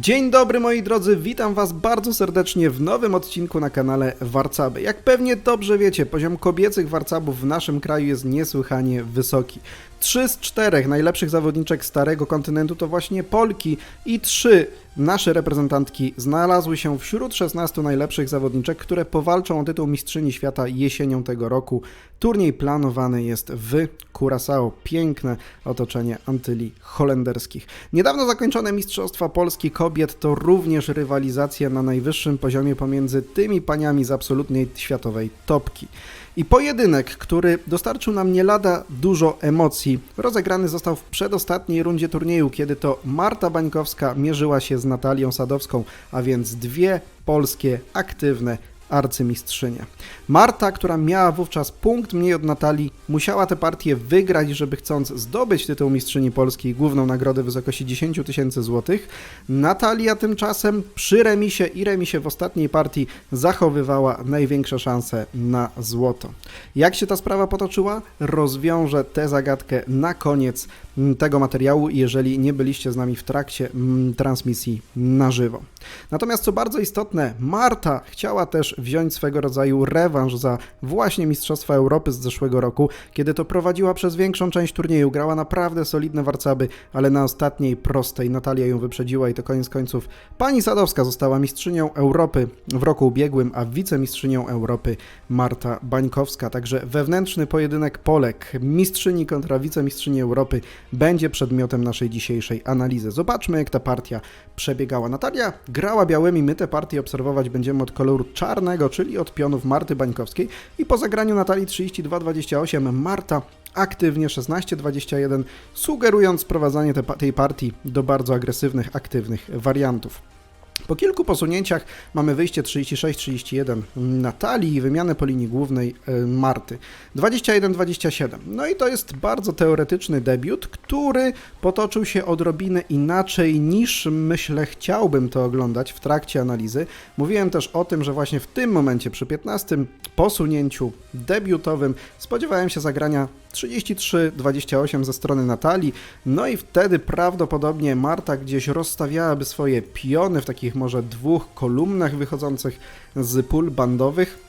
Dzień dobry moi drodzy, witam was bardzo serdecznie w nowym odcinku na kanale Warcaby. Jak pewnie dobrze wiecie, poziom kobiecych warcabów w naszym kraju jest niesłychanie wysoki. Trzy z czterech najlepszych zawodniczek starego kontynentu to właśnie Polki i trzy nasze reprezentantki znalazły się wśród 16 najlepszych zawodniczek, które powalczą o tytuł mistrzyni świata jesienią tego roku. Turniej planowany jest w Curaçao. Piękne otoczenie Antyli holenderskich. Niedawno zakończone Mistrzostwa Polski kobiet to również rywalizacja na najwyższym poziomie pomiędzy tymi paniami z absolutnej światowej topki. I pojedynek, który dostarczył nam nie lada dużo emocji, rozegrany został w przedostatniej rundzie turnieju, kiedy to Marta Bańkowska mierzyła się z Natalią Sadowską, a więc dwie polskie aktywne arcymistrzynie. Marta, która miała wówczas punkt mniej od Natalii, musiała tę partię wygrać, żeby chcąc zdobyć tytuł mistrzyni Polski i główną nagrodę w wysokości 10 tysięcy złotych. Natalia tymczasem przy remisie i remisie w ostatniej partii zachowywała największe szanse na złoto. Jak się ta sprawa potoczyła? Rozwiążę tę zagadkę na koniec tego materiału, jeżeli nie byliście z nami w trakcie mm, transmisji na żywo. Natomiast co bardzo istotne, Marta chciała też wziąć swego rodzaju rewanż za właśnie Mistrzostwa Europy z zeszłego roku, kiedy to prowadziła przez większą część turnieju, grała naprawdę solidne warcaby, ale na ostatniej prostej Natalia ją wyprzedziła i to koniec końców pani Sadowska została mistrzynią Europy w roku ubiegłym, a wicemistrzynią Europy Marta Bańkowska. Także wewnętrzny pojedynek Polek, mistrzyni kontra wicemistrzyni Europy będzie przedmiotem naszej dzisiejszej analizy. Zobaczmy jak ta partia przebiegała. Natalia grała białymi, my tę partię obserwować będziemy od koloru czarnego, czyli od pionów Marty Bańkowskiej i po zagraniu Natalii 32-28 Marta aktywnie 16-21, sugerując sprowadzanie te, tej partii do bardzo agresywnych, aktywnych wariantów. Po kilku posunięciach mamy wyjście 36-31 Natalii i wymianę po linii głównej y, Marty. 21-27. No i to jest bardzo teoretyczny debiut, który potoczył się odrobinę inaczej niż myślę chciałbym to oglądać w trakcie analizy. Mówiłem też o tym, że właśnie w tym momencie przy 15 posunięciu debiutowym spodziewałem się zagrania 33-28 ze strony Natalii, no i wtedy prawdopodobnie Marta gdzieś rozstawiałaby swoje piony w takich może dwóch kolumnach wychodzących z pól bandowych,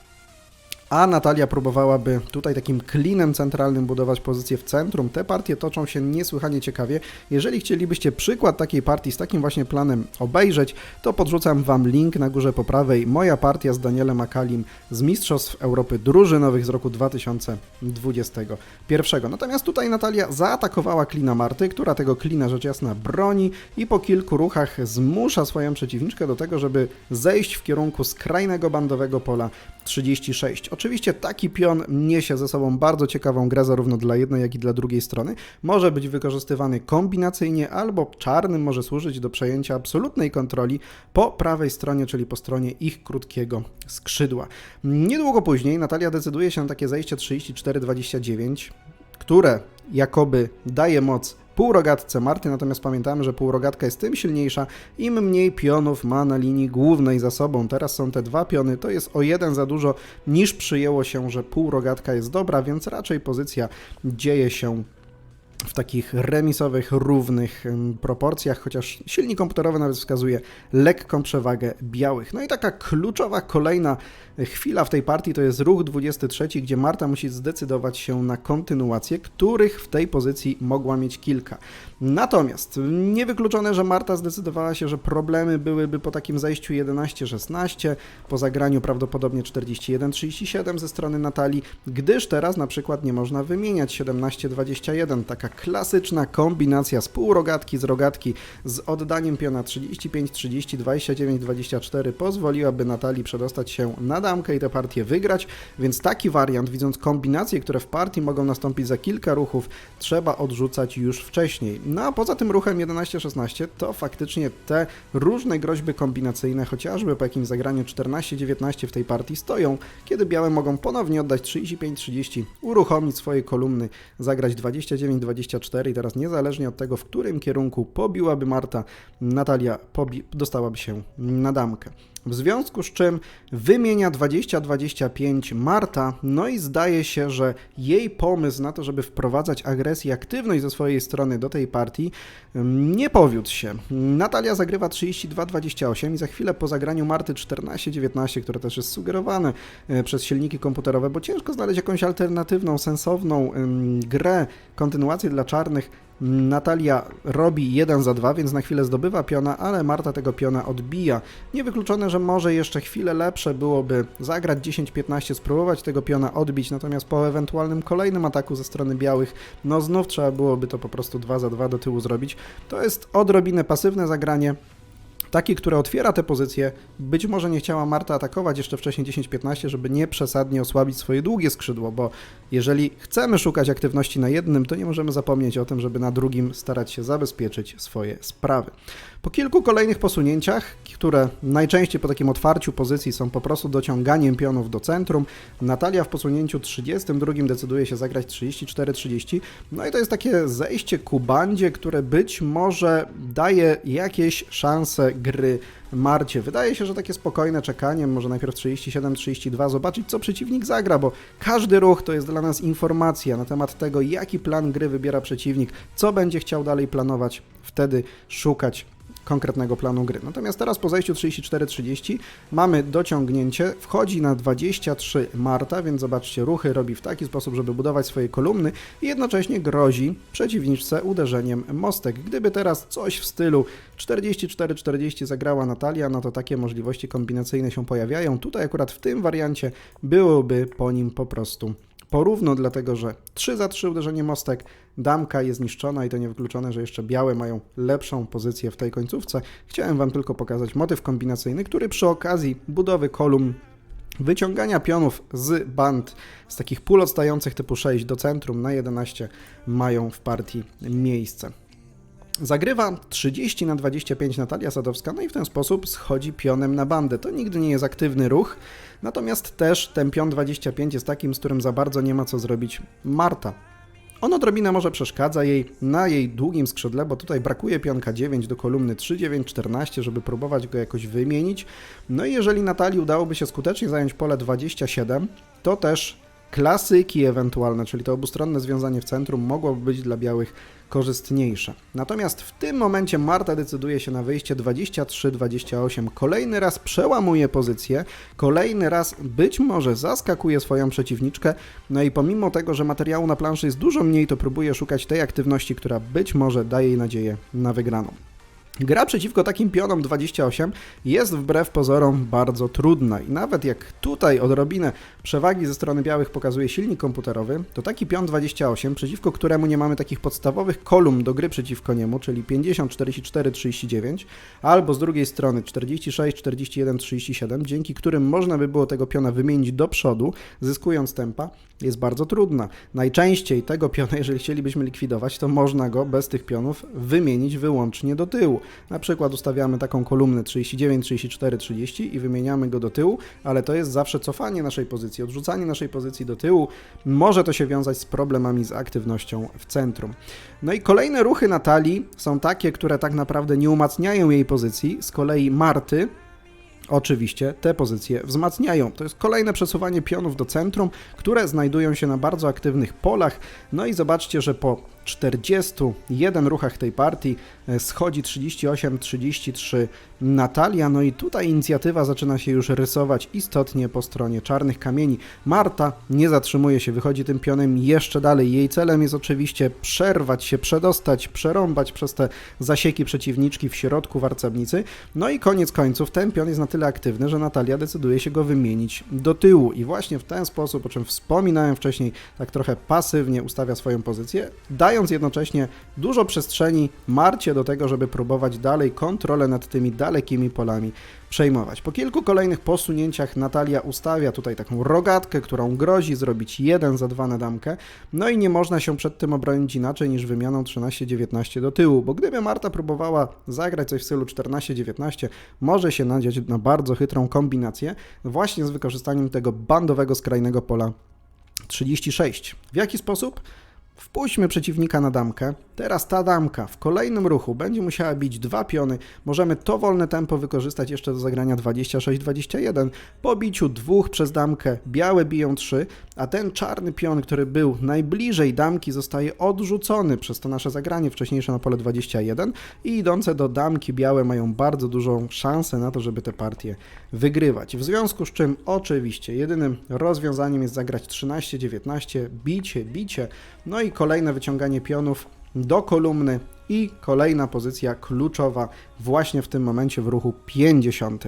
a Natalia próbowałaby tutaj takim klinem centralnym budować pozycję w centrum. Te partie toczą się niesłychanie ciekawie. Jeżeli chcielibyście przykład takiej partii z takim właśnie planem obejrzeć, to podrzucam Wam link na górze po prawej. Moja partia z Danielem Akalim z Mistrzostw Europy Drużynowych z roku 2021. Natomiast tutaj Natalia zaatakowała klina Marty, która tego klina rzecz jasna broni i po kilku ruchach zmusza swoją przeciwniczkę do tego, żeby zejść w kierunku skrajnego bandowego pola 36. Oczywiście taki pion niesie ze sobą bardzo ciekawą grę zarówno dla jednej, jak i dla drugiej strony. Może być wykorzystywany kombinacyjnie albo czarnym może służyć do przejęcia absolutnej kontroli po prawej stronie, czyli po stronie ich krótkiego skrzydła. Niedługo później Natalia decyduje się na takie zejście 34-29, które jakoby daje moc półrogatce Marty, natomiast pamiętamy, że półrogatka jest tym silniejsza, im mniej pionów ma na linii głównej za sobą. Teraz są te dwa piony, to jest o jeden za dużo niż przyjęło się, że półrogatka jest dobra, więc raczej pozycja dzieje się w takich remisowych, równych proporcjach, chociaż silnik komputerowy nawet wskazuje lekką przewagę białych. No i taka kluczowa kolejna chwila w tej partii to jest ruch 23, gdzie Marta musi zdecydować się na kontynuację, których w tej pozycji mogła mieć kilka. Natomiast niewykluczone, że Marta zdecydowała się, że problemy byłyby po takim zejściu 11-16, po zagraniu prawdopodobnie 41-37 ze strony Natalii, gdyż teraz na przykład nie można wymieniać 17-21, taka klasyczna kombinacja z półrogatki z rogatki z oddaniem piona 35-30, 29-24 pozwoliłaby Natalii przedostać się na damkę i tę partię wygrać, więc taki wariant, widząc kombinacje, które w partii mogą nastąpić za kilka ruchów, trzeba odrzucać już wcześniej. No a poza tym ruchem 11-16 to faktycznie te różne groźby kombinacyjne, chociażby po jakimś zagraniu 14-19 w tej partii stoją, kiedy białe mogą ponownie oddać 35-30, uruchomić swoje kolumny, zagrać 29-24 i teraz niezależnie od tego, w którym kierunku pobiłaby Marta, Natalia pobi dostałaby się na damkę. W związku z czym wymienia 20-25 Marta, no i zdaje się, że jej pomysł na to, żeby wprowadzać agresję, aktywność ze swojej strony do tej partii ym, nie powiódł się. Natalia zagrywa 32-28 i za chwilę po zagraniu Marty 14-19, które też jest sugerowane e, przez silniki komputerowe, bo ciężko znaleźć jakąś alternatywną, sensowną grę, kontynuację dla czarnych, Natalia robi 1 za 2, więc na chwilę zdobywa piona, ale Marta tego piona odbija. Niewykluczone, że może jeszcze chwilę lepsze byłoby zagrać 10-15, spróbować tego piona odbić, natomiast po ewentualnym kolejnym ataku ze strony białych, no znów trzeba byłoby to po prostu 2 za 2 do tyłu zrobić. To jest odrobinę pasywne zagranie, takie, które otwiera te pozycje. Być może nie chciała Marta atakować jeszcze wcześniej 10-15, żeby nie przesadnie osłabić swoje długie skrzydło, bo jeżeli chcemy szukać aktywności na jednym, to nie możemy zapomnieć o tym, żeby na drugim starać się zabezpieczyć swoje sprawy. Po kilku kolejnych posunięciach, które najczęściej po takim otwarciu pozycji są po prostu dociąganiem pionów do centrum, Natalia w posunięciu 32 decyduje się zagrać 34-30. No i to jest takie zejście ku bandzie, które być może daje jakieś szanse gry Marcie. Wydaje się, że takie spokojne czekanie, może najpierw 37-32, zobaczyć co przeciwnik zagra, bo każdy ruch to jest dla nas informacja na temat tego, jaki plan gry wybiera przeciwnik, co będzie chciał dalej planować, wtedy szukać konkretnego planu gry. Natomiast teraz po zejściu 34-30 mamy dociągnięcie, wchodzi na 23 Marta, więc zobaczcie, ruchy robi w taki sposób, żeby budować swoje kolumny i jednocześnie grozi przeciwniczce uderzeniem mostek. Gdyby teraz coś w stylu 44-40 zagrała Natalia, no to takie możliwości kombinacyjne się pojawiają. Tutaj akurat w tym wariancie byłoby po nim po prostu porówno, dlatego że 3 za 3 uderzenie mostek, damka jest zniszczona i to niewykluczone, że jeszcze białe mają lepszą pozycję w tej końcówce. Chciałem Wam tylko pokazać motyw kombinacyjny, który przy okazji budowy kolumn Wyciągania pionów z band, z takich pól odstających typu 6 do centrum na 11 mają w partii miejsce. Zagrywa 30 na 25 Natalia Sadowska, no i w ten sposób schodzi pionem na bandę. To nigdy nie jest aktywny ruch, natomiast też ten pion 25 jest takim, z którym za bardzo nie ma co zrobić Marta. On odrobinę może przeszkadza jej na jej długim skrzydle, bo tutaj brakuje pionka 9 do kolumny 3-9-14, żeby próbować go jakoś wymienić. No i jeżeli Natalii udałoby się skutecznie zająć pole 27, to też klasyki ewentualne, czyli to obustronne związanie w centrum mogłoby być dla białych korzystniejsze. Natomiast w tym momencie Marta decyduje się na wyjście 23-28. Kolejny raz przełamuje pozycję, kolejny raz być może zaskakuje swoją przeciwniczkę, no i pomimo tego, że materiału na planszy jest dużo mniej, to próbuje szukać tej aktywności, która być może daje jej nadzieję na wygraną. Gra przeciwko takim pionom 28 jest wbrew pozorom bardzo trudna i nawet jak tutaj odrobinę przewagi ze strony białych pokazuje silnik komputerowy, to taki pion 28, przeciwko któremu nie mamy takich podstawowych kolumn do gry przeciwko niemu, czyli 50, 44, 39, albo z drugiej strony 46, 41, 37, dzięki którym można by było tego piona wymienić do przodu, zyskując tempa, jest bardzo trudna. Najczęściej tego piona, jeżeli chcielibyśmy likwidować, to można go bez tych pionów wymienić wyłącznie do tyłu. Na przykład ustawiamy taką kolumnę 39, 34, 30 i wymieniamy go do tyłu, ale to jest zawsze cofanie naszej pozycji, odrzucanie naszej pozycji do tyłu. Może to się wiązać z problemami z aktywnością w centrum. No i kolejne ruchy Natalii są takie, które tak naprawdę nie umacniają jej pozycji. Z kolei Marty oczywiście te pozycje wzmacniają. To jest kolejne przesuwanie pionów do centrum, które znajdują się na bardzo aktywnych polach. No i zobaczcie, że po 41 ruchach tej partii e, schodzi 38-33 Natalia. No i tutaj inicjatywa zaczyna się już rysować istotnie po stronie czarnych kamieni. Marta nie zatrzymuje się, wychodzi tym pionem jeszcze dalej. Jej celem jest oczywiście przerwać się, przedostać, przerąbać przez te zasieki przeciwniczki w środku warcebnicy. No i koniec końców ten pion jest na tyle aktywny, że Natalia decyduje się go wymienić do tyłu. I właśnie w ten sposób, o czym wspominałem wcześniej, tak trochę pasywnie ustawia swoją pozycję, dając jednocześnie dużo przestrzeni Marcie do tego, żeby próbować dalej kontrolę nad tymi dalekimi polami przejmować. Po kilku kolejnych posunięciach Natalia ustawia tutaj taką rogatkę, którą grozi zrobić 1 za 2 na damkę, no i nie można się przed tym obronić inaczej niż wymianą 13-19 do tyłu, bo gdyby Marta próbowała zagrać coś w stylu 14-19, może się nadziać na bardzo chytrą kombinację właśnie z wykorzystaniem tego bandowego skrajnego pola 36. W jaki sposób? Wpuśćmy przeciwnika na damkę. Teraz ta damka w kolejnym ruchu będzie musiała bić dwa piony. Możemy to wolne tempo wykorzystać jeszcze do zagrania 26-21. Po biciu dwóch przez damkę białe biją trzy, a ten czarny pion, który był najbliżej damki, zostaje odrzucony przez to nasze zagranie wcześniejsze na pole 21 i idące do damki białe mają bardzo dużą szansę na to, żeby te partie wygrywać. W związku z czym oczywiście jedynym rozwiązaniem jest zagrać 13-19, bicie, bicie, no i kolejne wyciąganie pionów do kolumny i kolejna pozycja kluczowa właśnie w tym momencie w ruchu 50.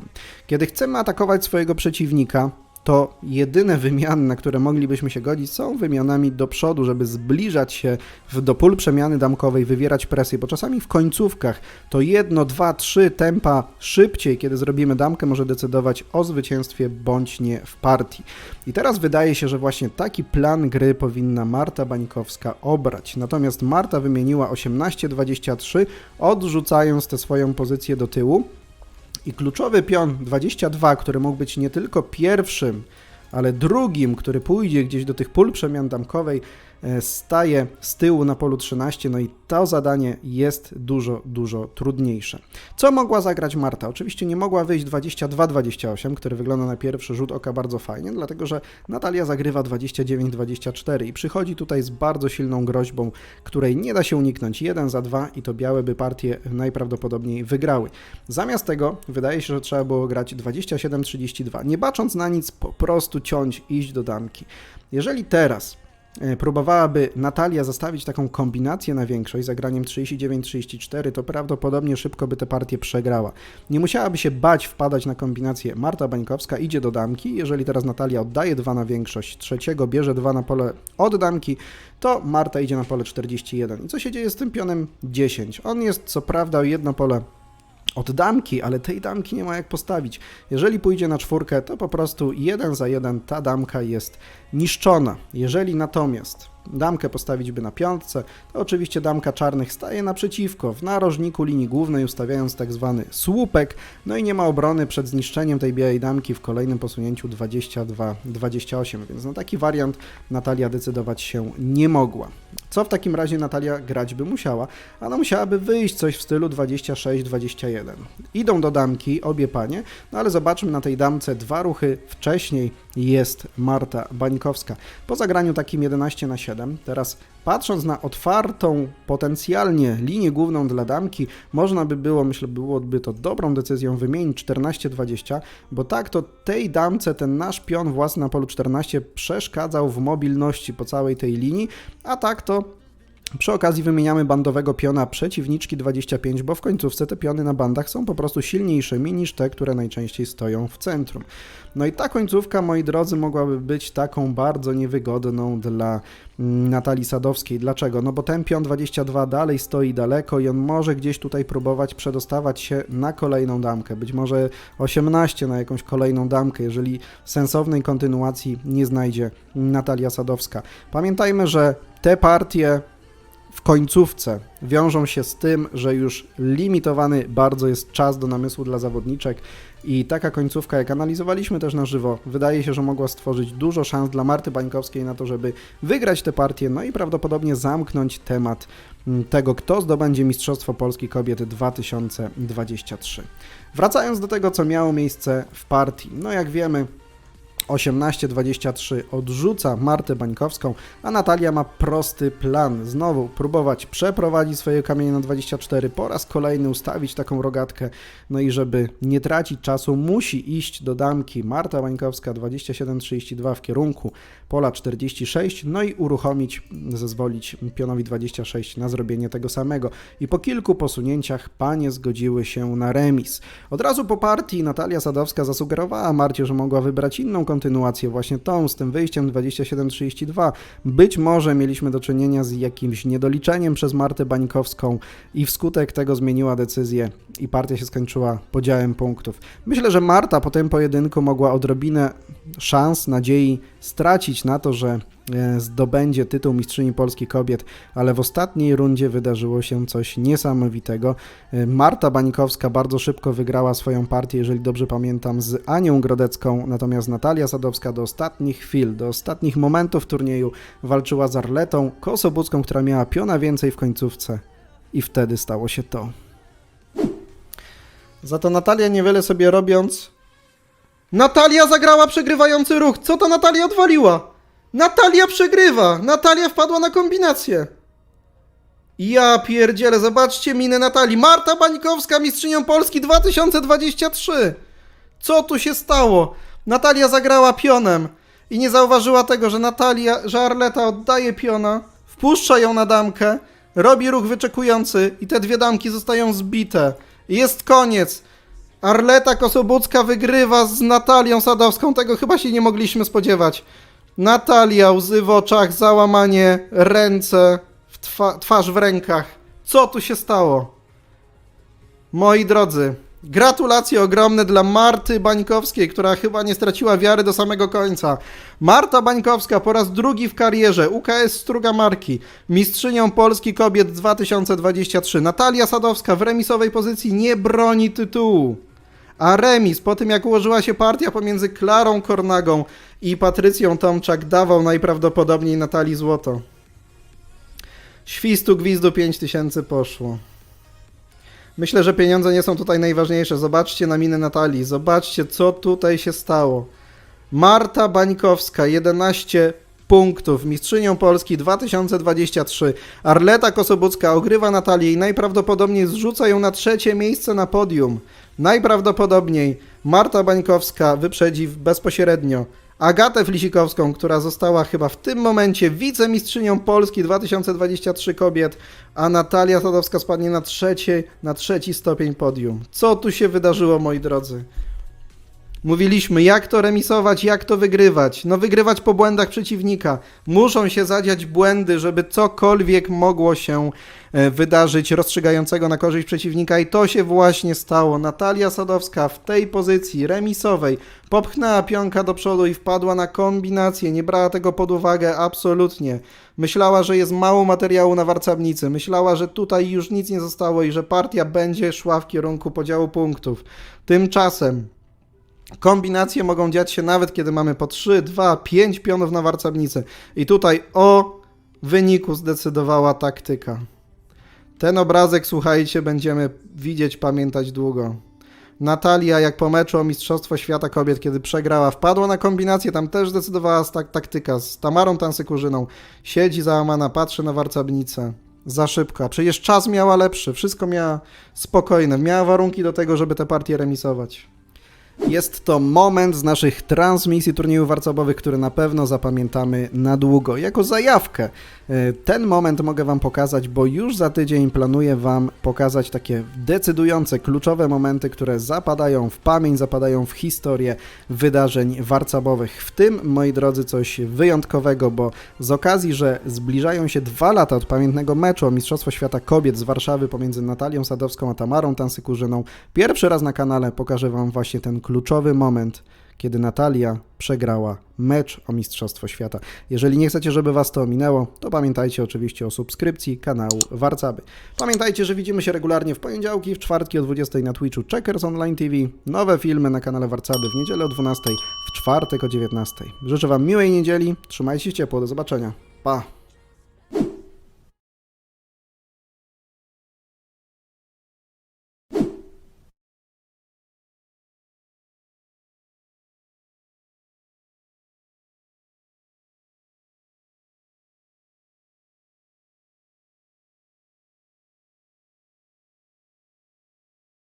Kiedy chcemy atakować swojego przeciwnika, to jedyne wymiany, na które moglibyśmy się godzić, są wymianami do przodu, żeby zbliżać się do pól przemiany damkowej, wywierać presję, bo czasami w końcówkach to jedno, dwa, trzy tempa szybciej, kiedy zrobimy damkę, może decydować o zwycięstwie bądź nie w partii. I teraz wydaje się, że właśnie taki plan gry powinna Marta Bańkowska obrać. Natomiast Marta wymieniła 18-23, odrzucając tę swoją pozycję do tyłu. I kluczowy pion 22, który mógł być nie tylko pierwszym, ale drugim, który pójdzie gdzieś do tych pól przemian damkowej, staje z tyłu na polu 13, no i to zadanie jest dużo, dużo trudniejsze. Co mogła zagrać Marta? Oczywiście nie mogła wyjść 22-28, który wygląda na pierwszy rzut oka bardzo fajnie, dlatego że Natalia zagrywa 29-24 i przychodzi tutaj z bardzo silną groźbą, której nie da się uniknąć. 1 za 2 i to białe by partie najprawdopodobniej wygrały. Zamiast tego wydaje się, że trzeba było grać 27-32. Nie bacząc na nic, po prostu ciąć, iść do damki. Jeżeli teraz E, próbowałaby Natalia zastawić taką kombinację na większość zagraniem 39-34, to prawdopodobnie szybko by tę partię przegrała. Nie musiałaby się bać wpadać na kombinację Marta Bańkowska, idzie do damki, jeżeli teraz Natalia oddaje dwa na większość, trzeciego bierze dwa na pole od damki, to Marta idzie na pole 41. I co się dzieje z tym pionem 10? On jest co prawda o jedno pole od damki, ale tej damki nie ma jak postawić. Jeżeli pójdzie na czwórkę, to po prostu jeden za jeden ta damka jest niszczona. Jeżeli natomiast damkę postawić by na piątce, to oczywiście damka czarnych staje naprzeciwko, w narożniku linii głównej ustawiając tak zwany słupek, no i nie ma obrony przed zniszczeniem tej białej damki w kolejnym posunięciu 22-28, więc na taki wariant Natalia decydować się nie mogła. Co w takim razie Natalia grać by musiała? Ona musiałaby wyjść coś w stylu 26-21. Idą do damki obie panie, no ale zobaczmy na tej damce dwa ruchy wcześniej jest Marta Bańkowska. Po zagraniu takim 11 na 7, teraz patrząc na otwartą potencjalnie linię główną dla damki, można by było, myślę, byłoby to dobrą decyzją wymienić 14-20, bo tak to tej damce ten nasz pion własny na polu 14 przeszkadzał w mobilności po całej tej linii, a tak to przy okazji wymieniamy bandowego piona przeciwniczki 25, bo w końcówce te piony na bandach są po prostu silniejszymi niż te, które najczęściej stoją w centrum. No i ta końcówka, moi drodzy, mogłaby być taką bardzo niewygodną dla mm, Natalii Sadowskiej. Dlaczego? No bo ten pion 22 dalej stoi daleko i on może gdzieś tutaj próbować przedostawać się na kolejną damkę. Być może 18 na jakąś kolejną damkę, jeżeli sensownej kontynuacji nie znajdzie Natalia Sadowska. Pamiętajmy, że te partie w końcówce wiążą się z tym, że już limitowany bardzo jest czas do namysłu dla zawodniczek i taka końcówka, jak analizowaliśmy też na żywo, wydaje się, że mogła stworzyć dużo szans dla Marty Bańkowskiej na to, żeby wygrać tę partię, no i prawdopodobnie zamknąć temat mm, tego, kto zdobędzie Mistrzostwo Polski Kobiet 2023. Wracając do tego, co miało miejsce w partii, no jak wiemy, 18-23 odrzuca Martę Bańkowską, a Natalia ma prosty plan. Znowu próbować przeprowadzić swoje kamienie na 24, po raz kolejny ustawić taką rogatkę, no i żeby nie tracić czasu, musi iść do damki Marta Bańkowska 27-32 w kierunku pola 46, no i uruchomić, zezwolić pionowi 26 na zrobienie tego samego. I po kilku posunięciach panie zgodziły się na remis. Od razu po partii Natalia Sadowska zasugerowała Marcie, że mogła wybrać inną kontynuację, właśnie tą z tym wyjściem 27-32. Być może mieliśmy do czynienia z jakimś niedoliczeniem przez Martę Bańkowską i wskutek tego zmieniła decyzję i partia się skończyła podziałem punktów. Myślę, że Marta po tym pojedynku mogła odrobinę szans, nadziei stracić na to, że e, zdobędzie tytuł Mistrzyni Polski Kobiet, ale w ostatniej rundzie wydarzyło się coś niesamowitego. E, Marta Bańkowska bardzo szybko wygrała swoją partię, jeżeli dobrze pamiętam, z Anią Grodecką, natomiast Natalia Sadowska do ostatnich chwil, do ostatnich momentów turnieju walczyła z Arletą Kosobucką, która miała piona więcej w końcówce i wtedy stało się to. Za to Natalia niewiele sobie robiąc. Natalia zagrała przegrywający ruch. Co to Natalia odwaliła? Natalia przegrywa. Natalia wpadła na kombinację. Ja pierdzielę, zobaczcie minę Natalii. Marta Bańkowska, mistrzynią Polski 2023. Co tu się stało? Natalia zagrała pionem i nie zauważyła tego, że Natalia, że Arleta oddaje piona, wpuszcza ją na damkę, robi ruch wyczekujący i te dwie damki zostają zbite. Jest koniec. Arleta Kosobucka wygrywa z Natalią Sadowską. Tego chyba się nie mogliśmy spodziewać. Natalia, łzy w oczach, załamanie, ręce, w twa twarz w rękach. Co tu się stało? Moi drodzy, gratulacje ogromne dla Marty Bańkowskiej, która chyba nie straciła wiary do samego końca. Marta Bańkowska po raz drugi w karierze, UKS Struga Marki, mistrzynią Polski Kobiet 2023. Natalia Sadowska w remisowej pozycji nie broni tytułu. A remis, po tym jak ułożyła się partia pomiędzy Klarą Kornagą i Patrycją Tomczak, dawał najprawdopodobniej Natalii złoto. Świstu gwizdu 5000 poszło. Myślę, że pieniądze nie są tutaj najważniejsze. Zobaczcie na minę Natalii. Zobaczcie, co tutaj się stało. Marta Bańkowska, 11 punktów. Mistrzynią Polski 2023. Arleta Kosobucka ogrywa Natalię i najprawdopodobniej zrzuca ją na trzecie miejsce na podium. Najprawdopodobniej Marta Bańkowska wyprzedzi bezpośrednio Agatę Flisikowską, która została chyba w tym momencie wicemistrzynią Polski 2023 kobiet, a Natalia Sadowska spadnie na, trzecie, na trzeci stopień podium. Co tu się wydarzyło, moi drodzy? Mówiliśmy, jak to remisować, jak to wygrywać. No wygrywać po błędach przeciwnika. Muszą się zadziać błędy, żeby cokolwiek mogło się e, wydarzyć rozstrzygającego na korzyść przeciwnika i to się właśnie stało. Natalia Sadowska w tej pozycji remisowej popchnęła pionka do przodu i wpadła na kombinację. Nie brała tego pod uwagę absolutnie. Myślała, że jest mało materiału na warcabnicy. Myślała, że tutaj już nic nie zostało i że partia będzie szła w kierunku podziału punktów. Tymczasem Kombinacje mogą dziać się nawet kiedy mamy po 3, 2, 5 pionów na warcabnicy. I tutaj o wyniku zdecydowała taktyka. Ten obrazek, słuchajcie, będziemy widzieć, pamiętać długo. Natalia, jak po meczu o Mistrzostwo Świata Kobiet, kiedy przegrała, wpadła na kombinację, tam też zdecydowała tak, taktyka z Tamarą Tansykurzyną. Siedzi załamana, patrzy na warcabnicę. Za szybko. A przecież czas miała lepszy, wszystko miała spokojne, miała warunki do tego, żeby te partie remisować. Jest to moment z naszych transmisji turniejów warcabowych, który na pewno zapamiętamy na długo. Jako zajawkę e, ten moment mogę Wam pokazać, bo już za tydzień planuję Wam pokazać takie decydujące, kluczowe momenty, które zapadają w pamięć, zapadają w historię wydarzeń warcabowych. W tym, moi drodzy, coś wyjątkowego, bo z okazji, że zbliżają się dwa lata od pamiętnego meczu o Mistrzostwo Świata Kobiet z Warszawy pomiędzy Natalią Sadowską a Tamarą Tansykurzyną, pierwszy raz na kanale pokażę Wam właśnie ten kluczowy moment, kiedy Natalia przegrała mecz o Mistrzostwo Świata. Jeżeli nie chcecie, żeby Was to ominęło, to pamiętajcie oczywiście o subskrypcji kanału Warcaby. Pamiętajcie, że widzimy się regularnie w poniedziałki, w czwartki o 20 na Twitchu Checkers Online TV, nowe filmy na kanale Warcaby w niedzielę o 12, w czwartek o 19. Życzę Wam miłej niedzieli, trzymajcie się ciepło, do zobaczenia. Pa!